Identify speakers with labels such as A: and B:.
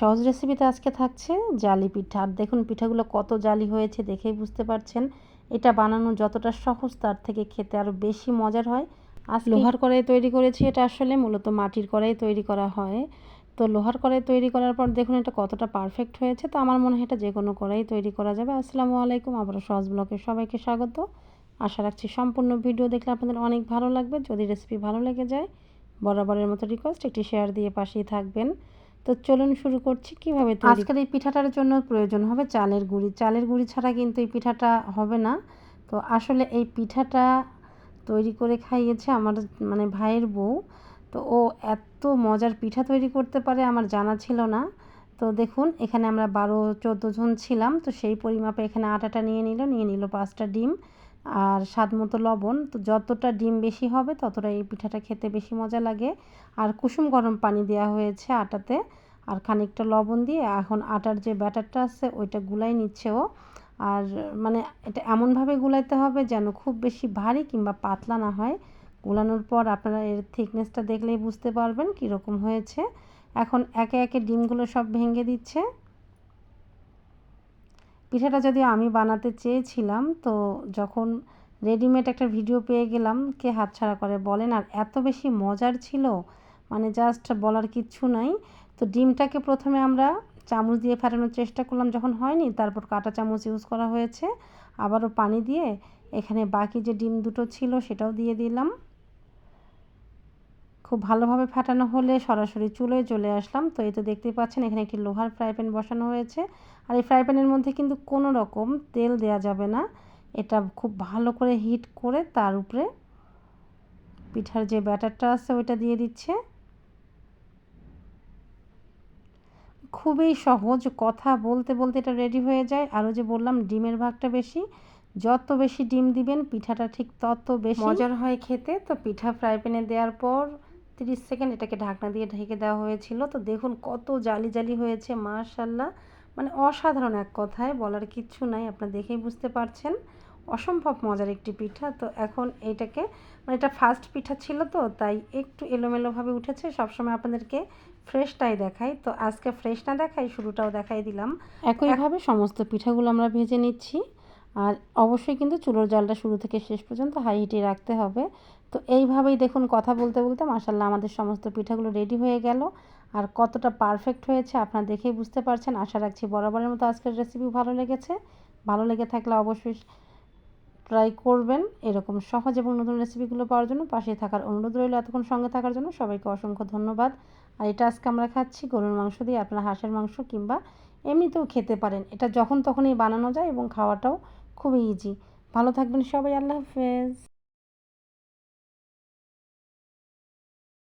A: সহজ রেসিপিতে আজকে থাকছে জালি পিঠা। আর দেখুন, পিঠাগুলো কত জালি হয়েছে দেখেই বুঝতে পারছেন। এটা বানানো যতটা সহজ, তার থেকে খেতে আরও বেশি মজার হয়। আজ লোহার কড়াই তৈরি করেছি এটা আসলে মূলত মাটির কড়াই তৈরি করা হয়। তো লোহার কড়াই তৈরি করার পর দেখুন এটা কতটা পারফেক্ট হয়েছে। তো আমার মনে হয় এটা যে কোনো কড়াই তৈরি করা যাবে। আসসালামু আলাইকুম, আবারও সহজ ব্লকে সবাইকে স্বাগত। আশা রাখছি সম্পূর্ণ ভিডিও দেখলে আপনাদের অনেক ভালো লাগবে। যদি রেসিপি ভালো লেগে যায়, বরাবরের মতো রিকোয়েস্ট একটি শেয়ার দিয়ে পাশেই থাকবেন। তো চলুন শুরু করছি, কীভাবে আজকের এই পিঠাটার জন্য প্রয়োজন হবে চালের গুঁড়ি। চালের গুঁড়ি ছাড়া কিন্তু এই পিঠাটা হবে না। তো আসলে এই পিঠাটা তৈরি করে খাইয়েছে আমার মানে ভাইয়ের বউ। তো ও এত মজার পিঠা তৈরি করতে পারে আমার জানা ছিল না। তো দেখুন, এখানে আমরা বারো চোদ্দ জন ছিলাম। তো সেই পরিমাপে এখানে আটাটা নিয়ে নিল নিয়ে নিল পাঁচটা ডিম। আর স্বাদ মতো লবণ, তো যতটা ডিম বেশি হবে ততটা এই পিঠাটা খেতে বেশি মজা লাগে। আর কুসুম গরম পানি দেওয়া হয়েছে আটাতে, আর খানিকটা লবণ দিয়ে এখন আটার যে ব্যাটারটা আছে ওইটা গুলাই নিচ্ছে ও। আর মানে এটা এমনভাবে গুলাইতে হবে যেন খুব বেশি ভারী কিংবা পাতলা না হয়। গুলানোর পর আপনারা এর থিকনেসটা দেখলেই বুঝতে পারবেন কীরকম হয়েছে। এখন একে একে ডিমগুলো সব ভেঙে দিচ্ছে। পিঠাটা যদি আমি বানাতে চেয়েছিলাম, তো যখন রেডিমেড একটা ভিডিও পেয়ে গেলাম, কে হাতছাড়া করে বলেন, আর এত বেশি মজার ছিল মানে জাস্ট বলার কিচ্ছু নাই। তো ডিমটাকে প্রথমে আমরা চামচ দিয়ে ফেটানোর চেষ্টা করলাম, যখন হয়নি, তারপর কাঁটা চামচ ইউজ করা হয়েছে। আবারও পানি দিয়ে এখানে বাকি যে ডিম দুটো ছিল, সেটাও দিয়ে দিলাম। খুব ভালোভাবে ফাটানো হলে সরাসরি চুলোয় চলে আসলাম। তো এই তো দেখতেই পাচ্ছেন, এখানে একটি লোহার ফ্রাই প্যান বসানো হয়েছে। আর এই ফ্রাই প্যানের মধ্যে কিন্তু কোনো রকম তেল দেয়া যাবে না। এটা খুব ভালো করে হিট করে তার উপরে পিঠার যে ব্যাটারটা আছে ওইটা দিয়ে দিচ্ছে। খুবই সহজ কথা বলতে বলতে এটা রেডি হয়ে যায়। আরও যে বললাম, ডিমের ভাগটা বেশি। যত বেশি ডিম দিবেন, পিঠাটা ঠিক তত বেশি মজার হয় খেতে। তো পিঠা ফ্রাই প্যানে দেওয়ার পর তিরিশ সেকেন্ড এটাকে ঢাকনা দিয়ে ঢেকে দেওয়া হয়েছিল। তো দেখুন কত জালি জালি হয়েছে মাশাল্লাহ মানে অসাধারণ এক কথায় বলার কিচ্ছু নাই আপনারা দেখেই বুঝতে পারছেন। অসম্ভব মজার একটি পিঠা। তো এখন এইটাকে মানে এটা ফার্স্ট পিঠা ছিল তো তাই একটু এলোমেলোভাবে উঠেছে। সবসময় আপনাদেরকে ফ্রেশটাই দেখাই। তো আজকে ফ্রেশ না দেখাই শুরুটাও দেখাই দিলাম। একইভাবে সমস্ত পিঠাগুলো আমরা ভেজে নিচ্ছি। আর অবশ্যই কিন্তু চুলোর জলটা শুরু থেকে শেষ পর্যন্ত হাই হিটে রাখতে হবে। তো এইভাবেই দেখুন কথা বলতে বলতে মাসাল্লাহ আমাদের সমস্ত পিঠাগুলো রেডি হয়ে গেল। আর কতটা পারফেক্ট হয়েছে আপনারা দেখেই বুঝতে পারছেন। আশা রাখছি বরাবরের মতো আজকের রেসিপি ভালো লেগেছে। ভালো লেগে থাকলে অবশ্যই ট্রাই করবেন। এরকম সহজ এবং নতুন রেসিপিগুলো পাওয়ার জন্য পাশে থাকার অনুরোধ রইল এতক্ষণ সঙ্গে থাকার জন্য। সবাইকে অসংখ্য ধন্যবাদ। আর এটা আজকে আমরা খাচ্ছি গরুর মাংস দিয়ে, আপনারা হাঁসের মাংস কিংবা এমনিতেও খেতে পারেন। এটা যখন তখনই বানানো যায় এবং খাওয়াটাও খুবই ইজি ভালো থাকবেন সবাই, আল্লাহ হাফেজ।